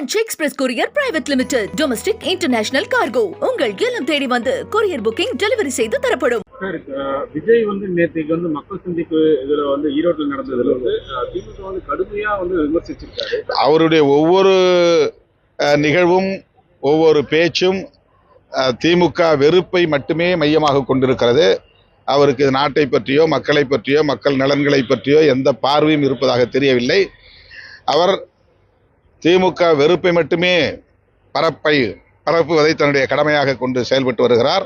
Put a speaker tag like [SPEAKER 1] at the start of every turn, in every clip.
[SPEAKER 1] French express courier private limited domestic international cargo உங்கள் இல்லம் தேடி வந்து கொரியர் புக்கிங் டெலிவரி செய்து தரப்படும்.
[SPEAKER 2] சார் விஜய் வந்து நேற்றுக்கு வந்து மக்கள் சந்திப்பு இதுல வந்து ஈரோட்டில் நடந்ததுல வந்து திமுக வந்து கடுமையா வந்து விமர்சிச்சிருக்காரு.
[SPEAKER 3] அவருடைய ஒவ்வொரு நிகழ்வும் ஒவ்வொரு பேச்சும் திமுக வெறுப்பை மட்டுமே மையமாக கொண்டிருக்கிறது. அவருக்கு நாட்டை பற்றியோ மக்களை பற்றியோ மக்கள் நலன்களை பற்றியோ எந்த பார்வையும் இருப்பதாக தெரியவில்லை. அவர் திமுக வெறுப்பை மட்டுமே பரப்பை பரப்புவதை தன்னுடைய கடமையாக கொண்டு செயல்பட்டு வருகிறார்.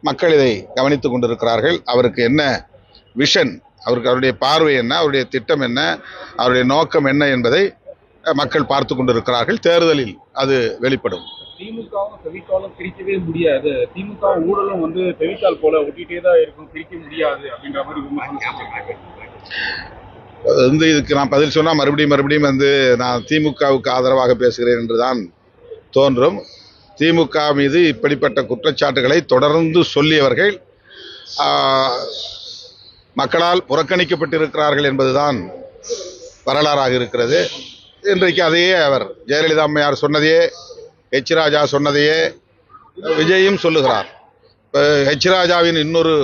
[SPEAKER 3] மக்கள் இதை கவனித்துக் கொண்டிருக்கிறார்கள். அவருக்கு என்ன விஷன் அவருக்கு அவருடைய பார்வை என்ன? அவருடைய திட்டம் என்ன? அவருடைய நோக்கம் என்ன என்பதை மக்கள் பார்த்து கொண்டிருக்கிறார்கள். தேர்தலில் அது வெளிப்படும்.
[SPEAKER 2] திமுகவும் ஃபெவிகாலும் பிரிக்கவே முடியாது. திமுக ஊழலும் வந்து ஃபெவிகால் போல ஒட்டிகிட்டே தான் இருக்கும். பிரிக்க முடியாது அப்படின்ற மாதிரி விமர்சனம்
[SPEAKER 3] வந்து இதுக்கு நான் பதில் சொன்னால் மறுபடியும் மறுபடியும் வந்து நான் திமுகவுக்கு ஆதரவாக பேசுகிறேன் என்று தான் தோன்றும். திமுக மீது இப்படிப்பட்ட குற்றச்சாட்டுகளை தொடர்ந்து சொல்லியவர்கள் மக்களால் புறக்கணிக்கப்பட்டிருக்கிறார்கள் என்பதுதான் வரலாறாக இருக்கிறது. இன்றைக்கு அதையே அவர் ஜெயலலிதா அம்மையார் சொன்னதையே ஹெச் ராஜா சொன்னதையே விஜயும் சொல்லுகிறார். இப்போ ஹெச் ராஜாவின் இன்னொரு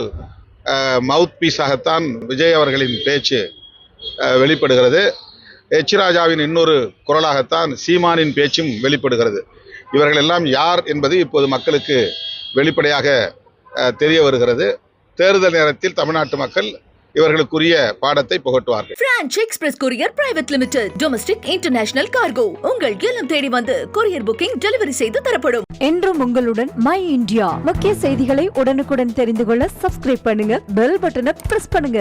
[SPEAKER 3] மவுத் பீஸாகத்தான் விஜய் அவர்களின் பேச்சு வெளிப்படுகிறது. எச் ராஜாவின் இன்னொரு குரலாகத்தான் சீமானின் பேச்சும் வெளிப்படுகிறது. இவர்கள் எல்லாம் யார் என்பது இப்போது மக்களுக்கு வெளிப்படையாக தெரிய வருகிறது. தேர்தல் நேரத்தில் தமிழ்நாட்டு மக்கள் இவர்களுக்குரிய பாடத்தை புகட்டுவார்கள்.
[SPEAKER 1] French express courier private limited domestic international cargo உங்கள் இல்லம் தேடி வந்து கொரியர் புக்கிங் டெலிவரி செய்து தரப்படும்.
[SPEAKER 4] என்றும் உங்களுடன் மை இந்தியா முக்கிய செய்திகளை உடனுக்குடன் தெரிந்து கொள்ள சப்ஸ்கிரைப் பண்ணுங்க. பெல் பட்டனை பிரஸ் பண்ணுங்க.